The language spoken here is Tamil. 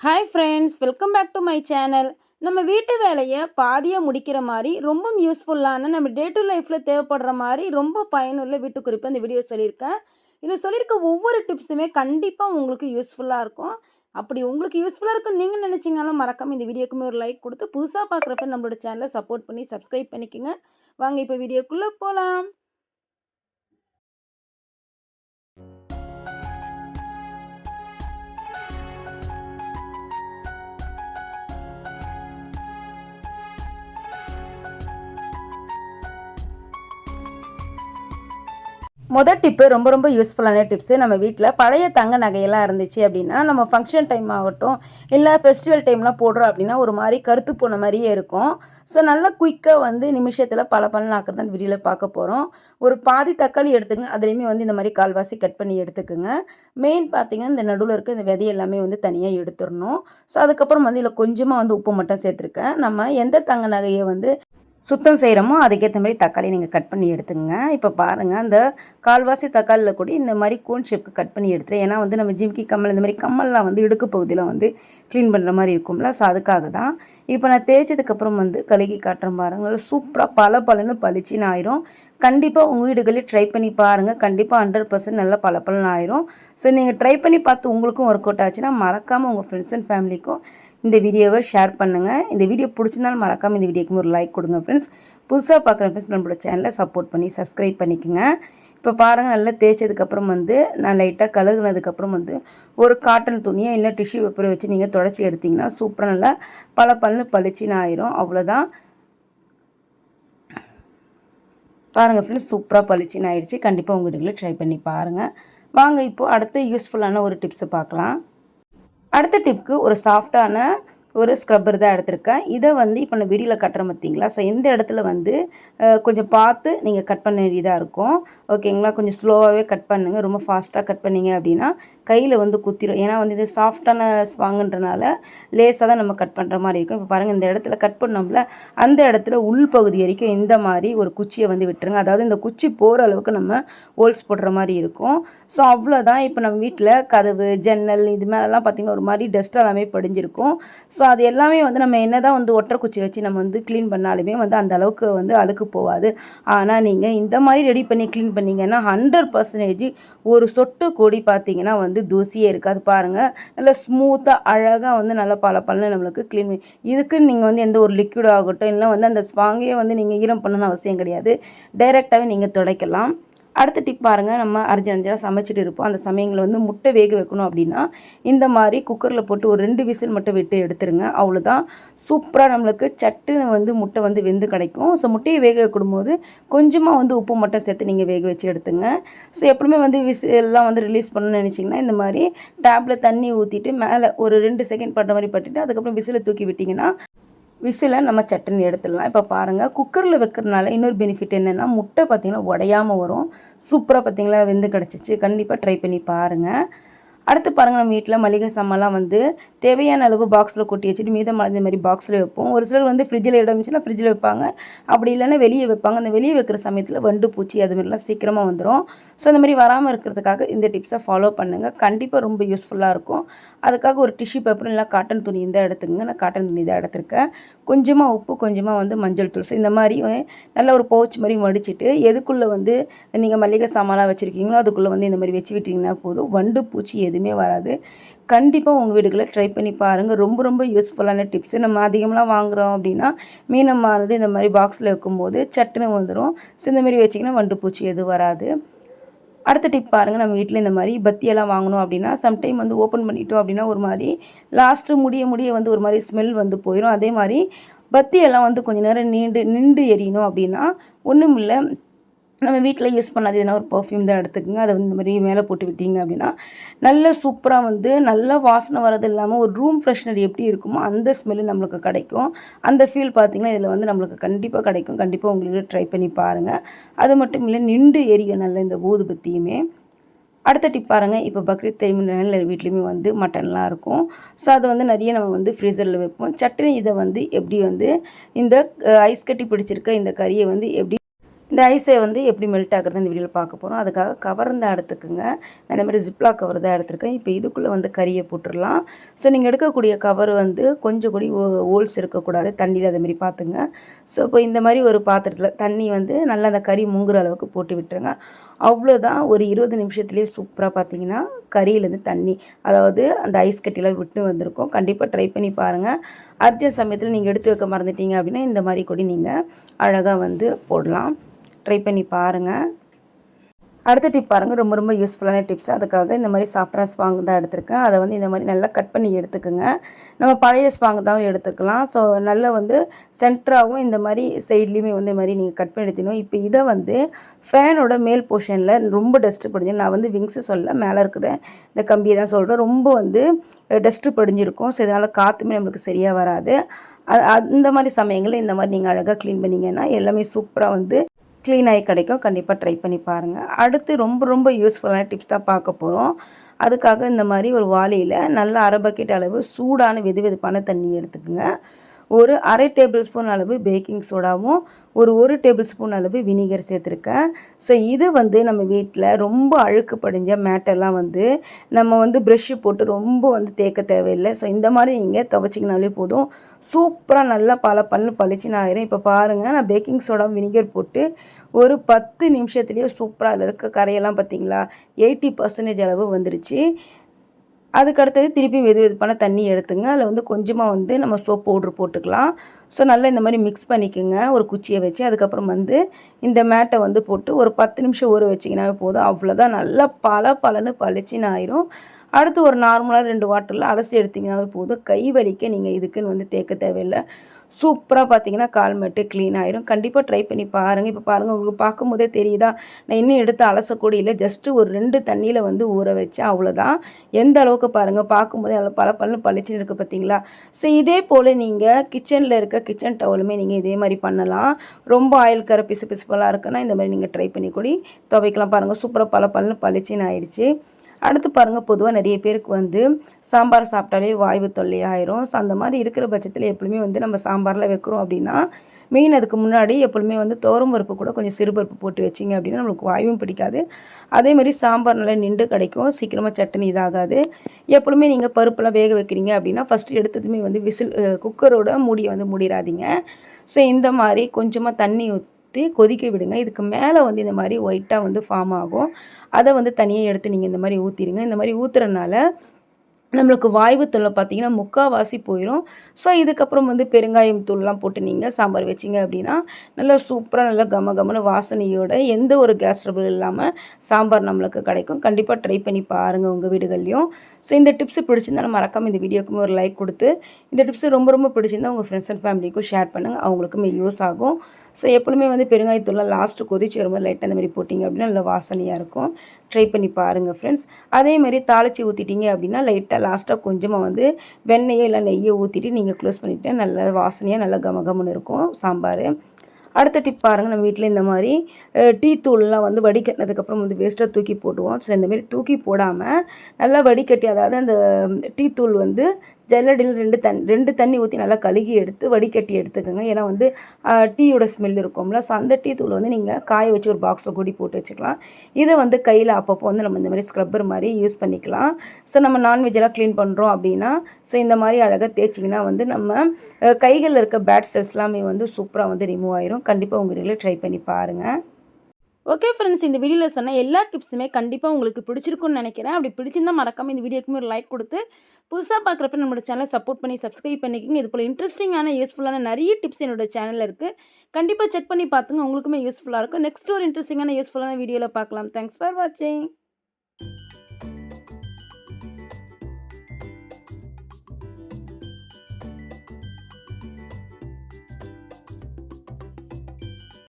Hi friends welcome back to my channel நம்ம வீட்டு வேலையை பாதியாக முடிக்கிற மாதிரி ரொம்ப யூஸ்ஃபுல்லான நம்ம டே டு லைஃப்பில் தேவைப்படுற மாதிரி ரொம்ப பயனுள்ள வீட்டு குறிப்பு அந்த வீடியோ சொல்லியிருக்கேன். இதில் சொல்லியிருக்க ஒவ்வொரு டிப்ஸுமே கண்டிப்பாக உங்களுக்கு யூஸ்ஃபுல்லாக இருக்கும். அப்படி உங்களுக்கு யூஸ்ஃபுல்லாக இருக்கும் நீங்கள் நினச்சிங்கனாலும் மறக்காமல் இந்த வீடியோக்குமே ஒரு லைக் கொடுத்து புதுசாக பார்க்குறப்ப நம்மளோட சேனலை சப்போர்ட் பண்ணி சப்ஸ்கிரைப் பண்ணிக்கோங்க. வாங்க இப்போ வீடியோக்குள்ளே போகலாம் முதல் டிப்பு ரொம்ப ரொம்ப யூஸ்ஃபுல்லான டிப்ஸு நம்ம வீட்டில் பழைய தங்க நகையெல்லாம் இருந்துச்சு அப்படின்னா நம்ம ஃபங்க்ஷன் டைம் ஆகட்டும் இல்லை ஃபெஸ்டிவல் டைம்லாம் போடுறோம் அப்படின்னா ஒரு மாதிரி கருத்து போன மாதிரியே இருக்கும். ஸோ நல்லா குயிக்காக வந்து நிமிஷத்தில் பல பலன் ஆக்கிறது தான் வீடியோவில் பார்க்க போகிறோம் ஒரு பாதி தக்காளி எடுத்துங்க அதுலேயுமே வந்து இந்த மாதிரி கால்வாசி கட் பண்ணி எடுத்துக்கோங்க. மெயின் பார்த்தீங்கன்னா இந்த நடுவில் இருக்க இந்த விதை எல்லாமே வந்து தனியாக எடுத்துடணும். ஸோ அதுக்கப்புறம் வந்து இதில் கொஞ்சமாக வந்து உப்பு மட்டும் சேர்த்துருக்கேன். நம்ம எந்த தங்க நகையை வந்து சுத்தம் செய்கிறோமோ அதுக்கேற்ற மாதிரி தக்காளி நீங்கள் கட் பண்ணி எடுத்துங்க இப்போ பாருங்கள் அந்த கால்வாசி தக்காளியில் கூட இந்த மாதிரி கோன் ஷேப்புக்கு கட் பண்ணி எடுத்துகிறேன் ஏன்னா வந்து நம்ம ஜிம்கி கம்மல் இந்த மாதிரி கம்மல்லாம் வந்து இடுக்கு பகுதியில் வந்து க்ளீன் பண்ணுற மாதிரி இருக்கும்ல ஸோ அதுக்காக தான். இப்போ நான் தேய்ச்சதுக்கப்புறம் வந்து கழுகி காட்டுற பாருங்கள் சூப்பராக பல பலன்னு பளிச்சின்னு ஆயிரும். கண்டிப்பாக உங்கள் வீடுகளே ட்ரை பண்ணி பாருங்கள் கண்டிப்பாக ஹண்ட்ரட் பர்சன்ட் நல்லா பல பலன் ஆயிரும். ஸோ நீங்கள் ட்ரை பண்ணி பார்த்து உங்களுக்கும் ஒர்க் அவுட் ஆச்சுன்னா மறக்காமல் உங்கள் ஃப்ரெண்ட்ஸ் அண்ட் ஃபேமிலிக்கும் இந்த வீடியோவை ஷேர் பண்ணுங்கள் இந்த வீடியோ பிடிச்சிருந்தாலும் மறக்காமல் இந்த வீடியோக்கு ஒரு லைக் கொடுங்க ஃப்ரெண்ட்ஸ் புதுசாக பார்க்குற ஃப்ரெண்ட்ஸ் நம்மளோட சேனலை சப்போர்ட் பண்ணி சப்ஸ்கிரைப் பண்ணிக்கோங்க. இப்போ பாருங்கள் நல்லா தேய்ச்சதுக்கப்புறம் வந்து நான் லைட்டாக கழுகுனதுக்கப்புறம் வந்து ஒரு காட்டன் துணியை இல்லை டிஷ்யூ பேப்பரை வச்சு நீங்கள் தொடச்சி எடுத்திங்கன்னா சூப்பராக நல்லா பல பல்லு பளிச்சின்னு ஆயிரும். அவ்வளோதான் பாருங்கள் ஃப்ரெண்ட்ஸ் சூப்பராக பளிச்சின்னு ஆயிடுச்சு. கண்டிப்பாக உங்கள் வீடுகளில் ட்ரை பண்ணி பாருங்கள் வாங்க இப்போது அடுத்த யூஸ்ஃபுல்லான ஒரு டிப்ஸை பார்க்கலாம். அடுத்த டிப்க்கு ஒரு சாஃப்டான ஒரு ஸ்க்ரப்பர் தான் எடுத்திருக்கேன். இதை வந்து இப்போ நான் வீடியோவில் கட்டுறேன் பார்த்தீங்களா ஸோ இந்த இடத்துல வந்து கொஞ்சம் பார்த்து நீங்கள் கட் பண்ண வேண்டியதாக இருக்கும். ஓகேங்களா கொஞ்சம் ஸ்லோவாகவே கட் பண்ணுங்கள் ரொம்ப ஃபாஸ்ட்டாக கட் பண்ணிங்க அப்படின்னா கையில் வந்து குத்திரும். ஏன்னா வந்து இது சாஃப்டான ஸ்வாங்குன்றனால லேஸாக தான் நம்ம கட் பண்ணுற மாதிரி இருக்கும். இப்போ பாருங்கள் இந்த இடத்துல கட் பண்ணோம்ல அந்த இடத்துல உள் பகுதி வரைக்கும் இந்த மாதிரி ஒரு குச்சியை வந்து விட்டுருங்க. அதாவது இந்த குச்சி போகிற அளவுக்கு நம்ம ஹோல்ஸ் போடுற மாதிரி இருக்கும். ஸோ அவ்வளோதான் இப்போ நம்ம வீட்டில் கதவு ஜன்னல் இது மேலெலாம் பார்த்திங்கன்னா ஒரு மாதிரி டஸ்ட் எல்லாமே படிஞ்சிருக்கும். ஸோ ஸோ அது எல்லாமே வந்து நம்ம என்ன தான் வந்து ஒற்றை குச்சி வச்சு நம்ம வந்து க்ளீன் பண்ணாலுமே வந்து அந்த அளவுக்கு வந்து அழுக்கு போகாது. ஆனால் நீங்கள் இந்த மாதிரி ரெடி பண்ணி க்ளீன் பண்ணிங்கன்னா ஹண்ட்ரட் பர்சன்டேஜ் ஒரு சொட்டு கொடி பார்த்தீங்கன்னா வந்து தூசியே இருக்காது. பாருங்கள் நல்லா ஸ்மூத்தாக அழகாக வந்து நல்லா பல பலன்னு நம்மளுக்கு க்ளீன் பண்ணி இதுக்கு நீங்கள் வந்து எந்த ஒரு லிக்விட் ஆகட்டும் இல்லை வந்து அந்த ஸ்பாங்கே வந்து நீங்கள் ஈரம் பண்ணணும்னு அவசியம் கிடையாது. டைரெக்டாகவே நீங்கள் துடைக்கலாம். அடுத்த டிப் பாருங்கள் நம்ம அர்ஜென்ட் அர்ஜென்ட்டாக சமைச்சிட்டு இருப்போம். அந்த சமயங்களில் வந்து முட்டை வேக வைக்கணும் அப்படின்னா இந்த மாதிரி குக்கரில் போட்டு ஒரு ரெண்டு விசில் மட்டும் விட்டு எடுத்துருங்க. அவ்வளோதான் சூப்பராக நம்மளுக்கு சட்டுன்னு வந்து முட்டை வந்து வெந்து கிடைக்கும். ஸோ முட்டையை வேக வைக்கும்போது கொஞ்சமாக வந்து உப்பு மட்டும் சேர்த்து நீங்கள் வேக வச்சு எடுத்துங்க. ஸோ எப்பவுமே வந்து விசிலாம் வந்து ரிலீஸ் பண்ணணும்னு நினச்சிங்கன்னா இந்த மாதிரி டேப்பில் தண்ணி ஊற்றிட்டு மேலே ஒரு ரெண்டு செகண்ட் பண்ணுற மாதிரி பட்டுட்டு அதுக்கப்புறம் விசிலை தூக்கி விட்டிங்கன்னா விசிலை நம்ம சட்னி எடுத்துடலாம். இப்போ பாருங்கள் குக்கரில் வைக்கிறதுனால இன்னொரு பெனிஃபிட் என்னென்னா முட்டை பார்த்திங்கன்னா உடையாமல் வரும். சூப்பராக பார்த்திங்களா வெந்து கிடச்சிச்சு. கண்டிப்பாக ட்ரை பண்ணி பாருங்கள் அடுத்து பாருங்கள் நம்ம வீட்டில் மளிகை சாமான்லாம் வந்து தேவையான அளவு பாக்ஸில் கொட்டி வச்சுட்டு மீதம் இந்த மாதிரி பாக்ஸில் வைப்போம். ஒரு சிலர் வந்து ஃப்ரிட்ஜில் இடம் இருந்துச்சுன்னா ஃப்ரிட்ஜில் வைப்பாங்க. அப்படி இல்லைன்னா வெளியே வைப்பாங்க. அந்த வெளியே வைக்கிற சமயத்தில் வண்டு பூச்சி அது மாதிரிலாம் சீக்கிரமாக வந்துடும் ஸோ அந்த மாதிரி வராமல் இருக்கிறதுக்காக இந்த டிப்ஸை ஃபாலோ பண்ணுங்கள் கண்டிப்பாக ரொம்ப யூஸ்ஃபுல்லாக இருக்கும். அதுக்காக ஒரு டிஷ்யூ பேப்பர் இல்லை காட்டன் துணி தான் எடுத்துங்க நான் காட்டன் துணி தான் எடுத்திருக்கேன். கொஞ்சமாக உப்பு கொஞ்சமாக வந்து மஞ்சள் தூள். இந்த மாதிரி நல்ல ஒரு பவுச் மாதிரி மடிச்சுட்டு எதுக்குள்ளே வந்து நீங்கள் மளிகை சாமான்லாம் வச்சுருக்கீங்களோ அதுக்குள்ளே வந்து இந்த மாதிரி வச்சு விட்டிங்கன்னா போதும். வண்டு பூச்சி எது எதுவுமே வராது. கண்டிப்பாக உங்கள் வீடுகளில் ட்ரை பண்ணி பாருங்கள் ரொம்ப ரொம்ப யூஸ்ஃபுல்லான டிப்ஸு நம்ம அதிகமாக வாங்குகிறோம் அப்படின்னா மீனமானது இந்த மாதிரி பாக்ஸில் வைக்கும்போது சட்டுன்னு வந்துடும் ஸோ இந்த மாதிரி வச்சிங்கன்னா வண்டு பூச்சி எதுவும் வராது. அடுத்த டிப் பாருங்கள் நம்ம வீட்டில் இந்த மாதிரி பத்தியெல்லாம் வாங்கணும் அப்படின்னா சம்டைம் வந்து ஓப்பன் பண்ணிட்டோம் அப்படின்னா ஒரு மாதிரி லாஸ்ட்டு முடிய முடிய வந்து ஒரு மாதிரி ஸ்மெல் வந்து போயிடும் அதே மாதிரி பத்தியெல்லாம் வந்து கொஞ்சம் நேரம் நீண்டு நின்று எரியணும் அப்படின்னா ஒன்றும் இல்லை நம்ம வீட்டில் யூஸ் பண்ணாது எதனா ஒரு பர்ஃப்யூம் தான் எடுத்துக்கோங்க. அதை வந்து இந்த மாதிரி மேலே போட்டு விட்டீங்க அப்படின்னா நல்ல சூப்பராக வந்து நல்ல வாசனை வரது இல்லாமல் ஒரு ரூம் ஃப்ரெஷ்னர் எப்படி இருக்குமோ அந்த ஸ்மெல்லு நம்மளுக்கு கிடைக்கும். அந்த ஃபீல் பார்த்திங்கன்னா இதில் வந்து நம்மளுக்கு கண்டிப்பாக கிடைக்கும். கண்டிப்பாக உங்களுக்கு ட்ரை பண்ணி பாருங்கள் அது மட்டும் இல்லை நின்று எரியும் நல்ல இந்த ஊதுபத்தியுமே. அடுத்த டிப் பாருங்கள் இப்போ பக்ரீத் டைம்னால வீட்லேயுமே வந்து மட்டன்லாம் இருக்கும். ஸோ அதை வந்து நிறைய நம்ம வந்து ஃப்ரீசரில் வைப்போம். சட்னி இதை வந்து எப்படி வந்து இந்த ஐஸ் கட்டி பிடிச்சிருக்க இந்த கறியை வந்து எப்படி இந்த ஐஸை வந்து எப்படி மெல்ட் ஆகுறது இந்த வீடியோவில் பார்க்க போகிறோம் அதுக்காக கவர் தான் எடுத்துக்குங்க. நான் இந்த மாதிரி ஜிப்லா கவர் தான் எடுத்திருக்கேன். இப்போ இதுக்குள்ளே வந்து கறியை போட்டுடலாம். ஸோ நீங்கள் எடுக்கக்கூடிய கவர் வந்து கொஞ்சம் கூடி ஹோல்ஸ் இருக்கக்கூடாது. தண்ணியில் அதேமாரி மாதிரி பார்த்துங்க. ஸோ இப்போ இந்த மாதிரி ஒரு பாத்திரத்தில் தண்ணி வந்து நல்லா அந்த கறி முங்குற அளவுக்கு போட்டு விட்டுருங்க. அவ்வளோதான் ஒரு இருபது நிமிஷத்துலேயே சூப்பராக பார்த்தீங்கன்னா கறியிலேருந்து தண்ணி அதாவது அந்த ஐஸ் கட்டிலாம் விட்டு வந்திருக்கும். கண்டிப்பாக ட்ரை பண்ணி பாருங்கள் அர்ஜென்ட் சமயத்தில் நீங்கள் எடுத்து வைக்க மறந்துட்டீங்க அப்படின்னா இந்த மாதிரி கூட நீங்கள் அழகாக வந்து போடலாம். ட்ரை பண்ணி பாருங்கள் அடுத்த டிப் பாருங்கள் ரொம்ப ரொம்ப யூஸ்ஃபுல்லான டிப்ஸ் அதுக்காக இந்த மாதிரி சாஃப்ட்வேர் ஸ்பாங் தான் எடுத்திருக்கேன். அதை வந்து இந்த மாதிரி நல்லா கட் பண்ணி எடுத்துக்கோங்க. நம்ம பழைய ஸ்பாங் தான் எடுத்துக்கலாம். ஸோ நல்லா வந்து சென்டராகவும் இந்த மாதிரி சைட்லேயுமே வந்து இந்த மாதிரி நீங்கள் கட் பண்ணி எடுத்துக்கணும் இப்போ இதை வந்து ஃபேனோட மேல் போர்ஷனில் ரொம்ப டஸ்ட்டு படிஞ்சு நான் வந்து விங்ஸு சொல்ல மேலே இருக்கிற இந்த கம்பியை தான் சொல்கிறேன் ரொம்ப வந்து டஸ்ட்டு படிஞ்சிருக்கும். ஸோ இதனால் காற்றுமே நம்மளுக்கு சரியாக வராது. அந்த மாதிரி சமயங்களில் இந்த மாதிரி நீங்கள் அழகாக க்ளீன் பண்ணிங்கன்னா எல்லாமே சூப்பராக வந்து க்ளீன் ஆகி கிடைக்கும். கண்டிப்பாக ட்ரை பண்ணி பாருங்கள் அடுத்து ரொம்ப ரொம்ப யூஸ்ஃபுல்லான டிப்ஸ் தான் பார்க்க போகிறோம் அதுக்காக இந்த மாதிரி ஒரு வாளியில் நல்ல அரை பக்கெட் அளவு சூடான வெது வெதுப்பான தண்ணி எடுத்துக்கோங்க. ஒரு அரை டேபிள் ஸ்பூன் அளவு பேக்கிங் சோடாவும் ஒரு ஒரு டேபிள் ஸ்பூன் அளவு வினிகர் சேர்த்துருக்கேன். ஸோ இது வந்து நம்ம வீட்டில் ரொம்ப அழுக்கு படிஞ்ச மேட்டெல்லாம் வந்து நம்ம வந்து ப்ரெஷ்ஷு போட்டு ரொம்ப வந்து தேக்க தேவையில்லை. ஸோ இந்த மாதிரி நீங்கள் துவைச்சிங்கனாலே போதும். சூப்பராக நல்லா பல பல்லு பளிச்சுன்னு ஆயிரும். இப்போ பாருங்கள் நான் பேக்கிங் சோடா வினிகர் போட்டு ஒரு பத்து நிமிஷத்துலேயே சூப்பராக அதில் இருக்க கரையெல்லாம் பார்த்தீங்களா எயிட்டி பர்சன்டேஜ் அளவு வந்துருச்சு. அதுக்கு அடுத்தது திருப்பி வெது வெதுப்பான தண்ணி எடுத்துங்க. அதில் வந்து கொஞ்சமாக வந்து நம்ம சோப் பவுட்ரு போட்டுக்கலாம். ஸோ நல்லா இந்த மாதிரி மிக்ஸ் பண்ணிக்கோங்க. ஒரு குச்சியை வச்சு அதுக்கப்புறம் வந்து இந்த மேட்டை வந்து போட்டு ஒரு பத்து நிமிஷம் ஊற வச்சிங்கனாவே போதும். அவ்வளோதான் நல்லா பல பலன்னு பளிச்சின்னு ஆயிரும். அடுத்து ஒரு நார்மலாக ரெண்டு வாட்டரில் அலசி எடுத்திங்கனாவே போதும். கை வலிக்க நீங்கள் இதுக்குன்னு வந்து தேக்க தேவையில்லை. சூப்பராக பார்த்தீங்கன்னா கால் மட்டும் க்ளீன் ஆயிரும். கண்டிப்பாக ட்ரை பண்ணி பாருங்கள் இப்போ பாருங்கள் உங்களுக்கு பார்க்கும்போதே தெரியுதா? நான் இன்னும் எடுத்து அலசக்கூடிய இல்லை. ஜஸ்ட்டு ஒரு ரெண்டு தண்ணியில் வந்து ஊற வச்சு அவ்வளோதான் எந்த அளவுக்கு பாருங்கள் பார்க்கும்போதே அதில் பல பல்லு பளிச்சுன்னு இருக்குது பார்த்தீங்களா ஸோ இதே போல் நீங்கள் கிச்சனில் இருக்க கிச்சன் டவலுமே நீங்கள் இதே மாதிரி பண்ணலாம். ரொம்ப ஆயில் கரை பிசு பிசுப்பெல்லாம் இருக்குன்னா இந்த மாதிரி நீங்கள் ட்ரை பண்ணி கூடி துவைக்கலாம். பாருங்கள் சூப்பராக பல பல்லு பளிச்சுன்னு ஆயிடுச்சு. அடுத்து பாருங்கள் பொதுவாக நிறைய பேருக்கு வந்து சாம்பார் சாப்பிட்டாலே வாய்வு தொல்லையாயிரும். ஸோ அந்த மாதிரி இருக்கிற பட்சத்தில் எப்பவுமே வந்து நம்ம சாம்பாரில் வைக்கிறோம் அப்படின்னா மெயின் அதுக்கு முன்னாடி எப்பொழுதுமே வந்து தோரம் பருப்பு கூட கொஞ்சம் சிறுபருப்பு போட்டு வச்சிங்க அப்படின்னா நம்மளுக்கு வாயும் பிடிக்காது. அதேமாதிரி சாம்பார் நல்லா நின்று கிடைக்கும் சீக்கிரமாக சட்னி இதாகாது. எப்பொழுதுமே நீங்கள் பருப்பெல்லாம் வேக வைக்கிறீங்க அப்படின்னா ஃபஸ்ட்டு எடுத்ததுமே வந்து விசில் குக்கரோட மூடியை வந்து மூடிடாதீங்க. ஸோ இந்த மாதிரி கொஞ்சமாக தண்ணி ஊற்றி கொதிக்க விடுங்க. இதுக்கு மேலே வந்து இந்த மாதிரி ஒயிட்டாக வந்து ஃபார்ம் ஆகும். அதை வந்து தனியாக எடுத்து நீங்கள் இந்த மாதிரி ஊற்றிடுங்க இந்த மாதிரி ஊற்றுறனால நம்மளுக்கு வாய்வு தொல்லை பார்த்தீங்கன்னா முக்கால்வாசி போயிடும் ஸோ இதுக்கப்புறம் வந்து பெருங்காயம் தூள்லாம் போட்டு நீங்கள் சாம்பார் வச்சிங்க அப்படின்னா நல்லா சூப்பராக நல்லா கம கமனு வாசனையோட எந்த ஒரு கேஸ் ட்ரபிள் இல்லாமல் சாம்பார் நம்மளுக்கு கிடைக்கும். கண்டிப்பாக ட்ரை பண்ணி பாருங்கள் உங்கள் வீடுகள்லையும். ஸோ இந்த டிப்ஸ் பிடிச்சிருந்தாலும் மறக்காமல் இந்த வீடியோக்குமே ஒரு லைக் கொடுத்து இந்த டிப்ஸ் ரொம்ப ரொம்ப பிடிச்சிருந்தா உங்கள் ஃப்ரெண்ட்ஸ் அண்ட் ஃபேமிலிக்கும் ஷேர் பண்ணுங்கள் அவங்களுக்குமே யூஸ் ஆகும். ஸோ எப்பவுமே வந்து பெருங்காயத்தூள்லாம் லாஸ்ட்டு கொதிச்சு வரும்போது லைட்டாக அந்த மாதிரி போட்டிங்க அப்படின்னா நல்லா வாசனையாக இருக்கும். ட்ரை பண்ணி பாருங்கள் ஃப்ரெண்ட்ஸ் அதே மாதிரி தாளித்து ஊற்றிட்டீங்க அப்படின்னா லைட்டாக லாஸ்ட்டாக கொஞ்சமாக வந்து வெண்ணெயோ இல்லை நெய்யோ ஊற்றிட்டு நீங்கள் க்ளோஸ் பண்ணிவிட்டு நல்ல வாசனையாக நல்லா கமகமன்னு இருக்கும் சாம்பார். அடுத்த டிப் பாருங்கள் நம்ம வீட்டில் இந்த மாதிரி டீ தூள்லாம் வந்து வடிகட்டினதுக்கப்புறம் வந்து வேஸ்ட்டாக தூக்கி போட்டுவோம். ஸோ இந்தமாரி தூக்கி போடாமல் நல்லா வடிகட்டி அதாவது அந்த டீ தூள் வந்து ஜல்லடியில் ரெண்டு தண் ரெண்டு தண்ணி ஊற்றி நல்லா கழுகி எடுத்து வடிகட்டி எடுத்துக்கோங்க. ஏன்னா வந்து டீயோட ஸ்மெல் இருக்கும்ல. ஸோ அந்த டீ தூள் வந்து நீங்கள் காய வச்சு ஒரு பாக்ஸில் கூடி போட்டு வச்சுக்கலாம். இதை வந்து கையில் அப்பப்போ வந்து நம்ம இந்த மாதிரி ஸ்க்ரப்பர் மாதிரி யூஸ் பண்ணிக்கலாம். ஸோ நம்ம நான்வெஜ்ஜெல்லாம் க்ளீன் பண்ணுறோம் அப்படின்னா ஸோ இந்த மாதிரி அழகாக தேய்ச்சிங்கன்னா வந்து நம்ம கைகளில் இருக்க பேட் செல்ஸ் எல்லாமே வந்து சூப்பராக வந்து ரிமூவ் ஆயிரும். கண்டிப்பாக உங்கள் வீட்டில் ட்ரை பண்ணி பாருங்கள் ஓகே ஃப்ரெண்ட்ஸ் இந்த வீடியோவில் சொன்ன எல்லா டிப்ஸுமே கண்டிப்பாக உங்களுக்கு பிடிச்சிருக்குன்னு நினைக்கிறேன். அப்படி பிடிச்சிருந்தால் மறக்காமல் இந்த வீடியோக்குமே ஒரு லைக் கொடுத்து புதுசாக பார்க்குறப்ப நம்மளோட சேனலை சப்போர்ட் பண்ணி சப்ஸ்கிரைப் பண்ணிக்கோங்க. இது போல் இன்ட்ரெஸ்டிங்கான யூஸ்ஃபுல்லான நிறைய டிப்ஸ் என்னோட சேனலில் இருக்குது கண்டிப்பாக செக் பண்ணி பார்த்துங்க. உங்களுக்குமே யூஸ்ஃபுல்லாக இருக்கும். நெக்ஸ்ட் ஒரு இன்ட்ரெஸ்டிங்கான யூஸ்ஃபுல்லான வீடியோவில் பார்க்கலாம். தேங்க்ஸ் ஃபார் வாட்சிங்